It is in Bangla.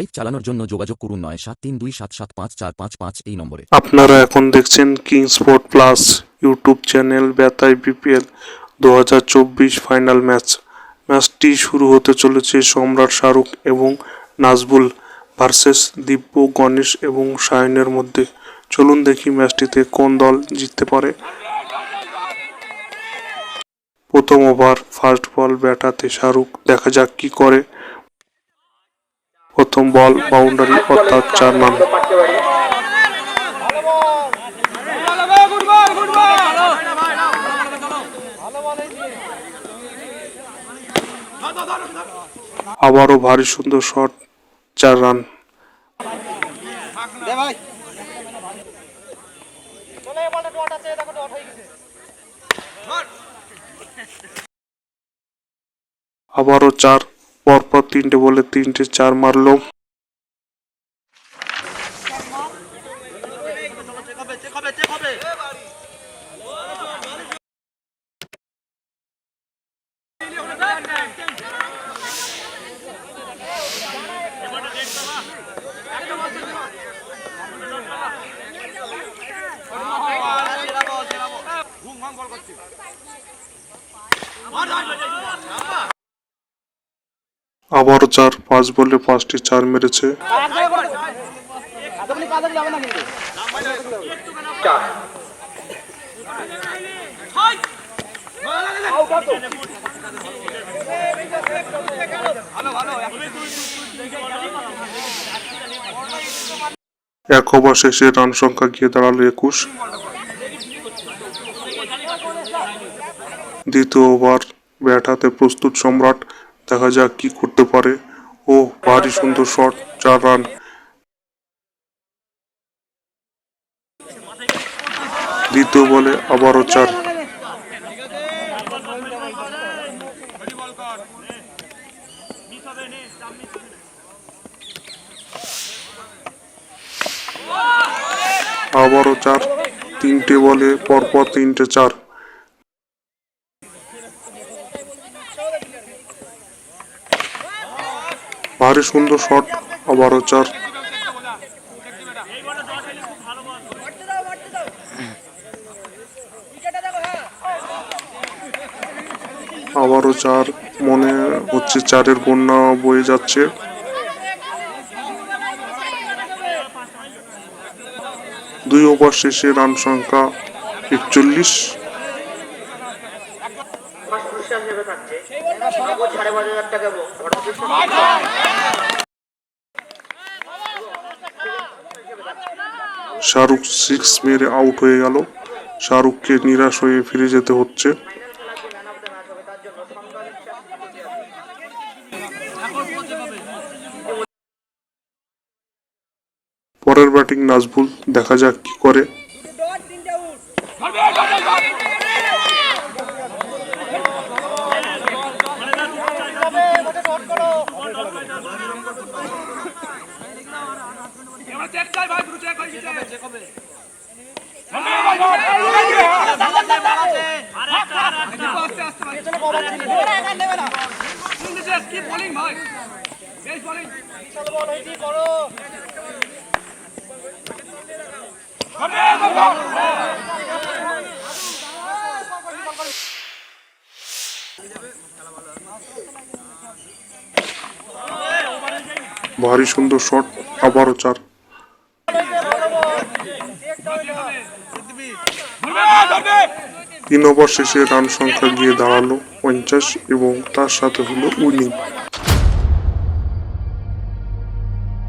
লাইভ চালানোর জন্য যোগাযোগ করুন নয় সাত তিন দুই সাত সাত পাঁচ চার পাঁচ পাঁচ এই নম্বরে। আপনারা এখন দেখছেন king sport plus YouTube channel বেতাই বিপিএল দু হাজার চব্বিশ ফাইনাল ম্যাচ ম্যাচটি শুরু হতে চলেছে সম্রাট শাহরুখ এবং নাজবুল ভার্সেস দিব্য, গণেশ এবং সায়নের মধ্যে। চলুন দেখি ম্যাচটিতে কোন দল জিততে পারে। প্রথম ওভার ফার্স্ট বল ব্যাটাতে শাহরুখ। দেখা যাক কি করে। প্রথম বল বাউন্ডারি অর্থাৎ চার রান আবারও ভারী সুন্দর শট চার রান। আবারও চার পরপর তিনটে বলে তিনটে চার মারলো। আবারও চার পাঁচ বলে পাঁচটি চার মেরেছে। এক ওভার শেষে রান সংখ্যা গিয়ে দাঁড়াল একুশ। দ্বিতীয় ওভার ব্যাট হাতে প্রস্তুত সম্রাট দেখা যাক কি করতে পারে। ও ভারী সুন্দর শট, চার রান। দ্বিতীয় বলে আবারও চার। আবারও চার, তিনটে বলে, পরপর তিনটে চার। ভারী সুন্দর শট, আবারও চার। আবারও চার, মনে হচ্ছে চারের বন্যা বয়ে যাচ্ছে। দুই ওভার শেষে রান সংখ্যা একচল্লিশ। শাহরুখ সিক্স মেরে আউট হয়ে গেল। শাহরুখকে নিরাশ হয়ে ফিরে যেতে হচ্ছে। পরের ব্যাটিং নাজবুল, দেখা যাক কি করে। ভারী সুন্দর শট আবারও চার। তিন ওভার শেষে রান সংখ্যা গিয়ে দাঁড়াল। পঞ্চাশ এবং তার সাথে হলো উইনিং